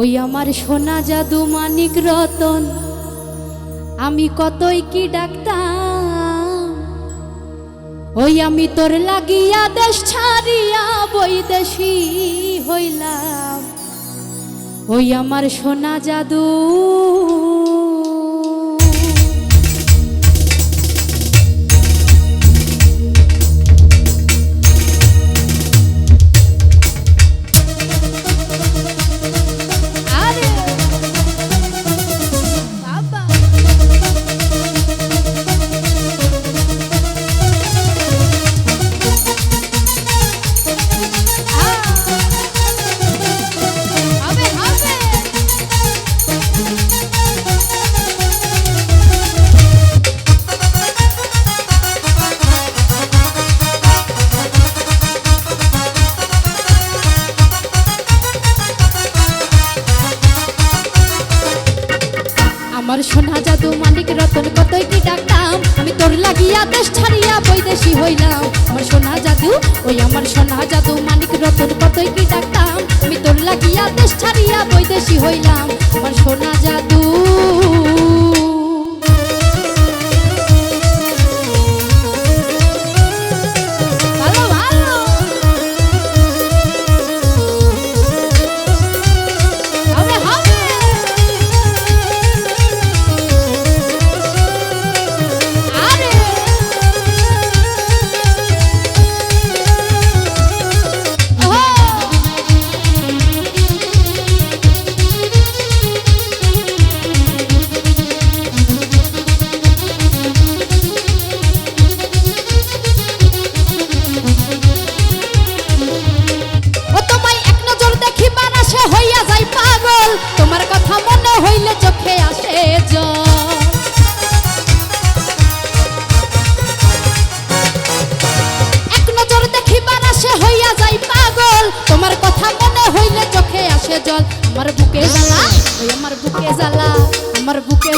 ওই আমার সোনা জাদু মানিক রতন। আমি কতই কি ডাক্তার ওই আমি তোর লাগিয়া দেশ ছাড়িয়া বৈদেশি হইলাম। ওই আমার সোনা জাদু আমার সোনা জাদু মানিক রতন, কতই কি ডাকতাম? আমি তোর লাগিয়া দেশ ছাড়িয়া বৈদেশি হইলাম। আমার সোনা জাদু, ওই আমার সোনা জাদু মানিক রতন, কতই কি ডাকতাম? আমি তোর লাগিয়া দেশ ছাড়িয়া বৈদেশি হইলাম। আমার সোনা বুকে জ্বালা? আমার বুকে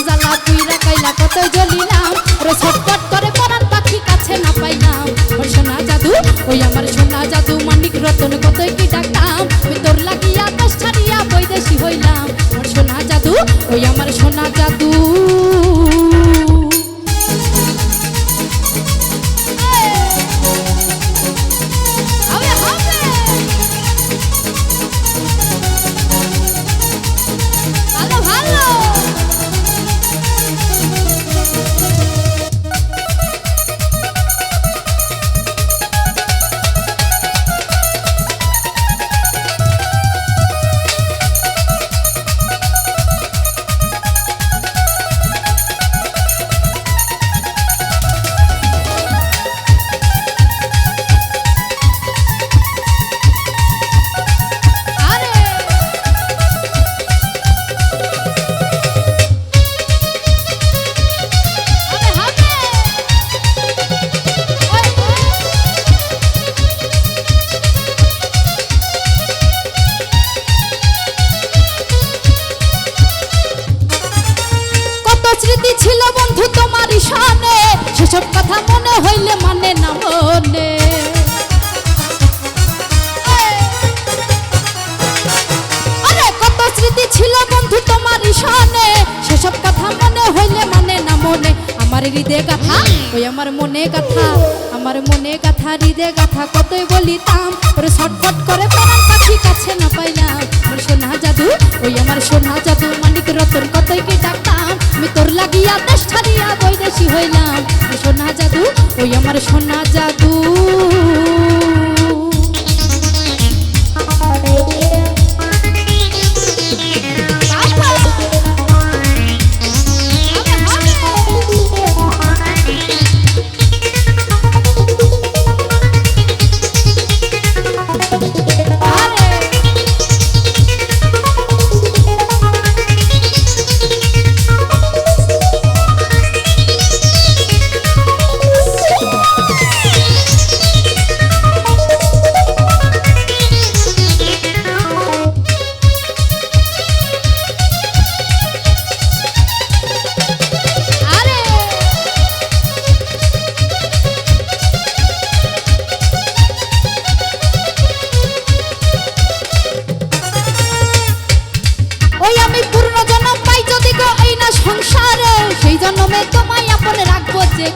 হৃদয় গাথা, ওই আমার মনে গাথা, আমার মনে গাথা হৃদয় গাথা, কতই বলিতাম, ওর ছটফট করে প্রাণ পাখি কাছে না পাইলাম। আমার সোনা জাদু, ওই আমার সোনা জাদু, মানিক রতন, কতই কি ডাকতাম, আমি তোর লাগিয়া দেশ ছাড়িয়া বৈদেশি হইলাম। সোনা জাদু, ওই আমার সোনা জাদু।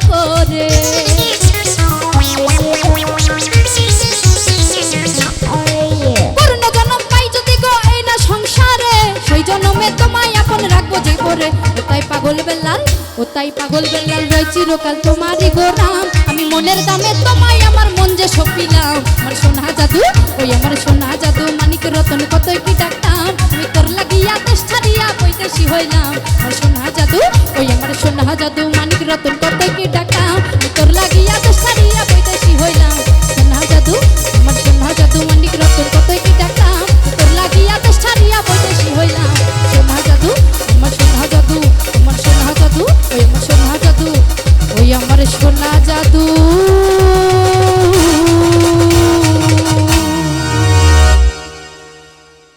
করে। গোরাম আমি মনের দামে তোমায় আমার মন যে সপিলাম। আমার সোনা জাদু, ওই আমার সোনা জাদু, মানিক রতন কত কি ডাকতাম আমি তোর লাগিয়া দেশ ছাড়িয়া বৈদেশি হইলাম। আমার সোনা জাদু, ওই আমার সোনা জাদু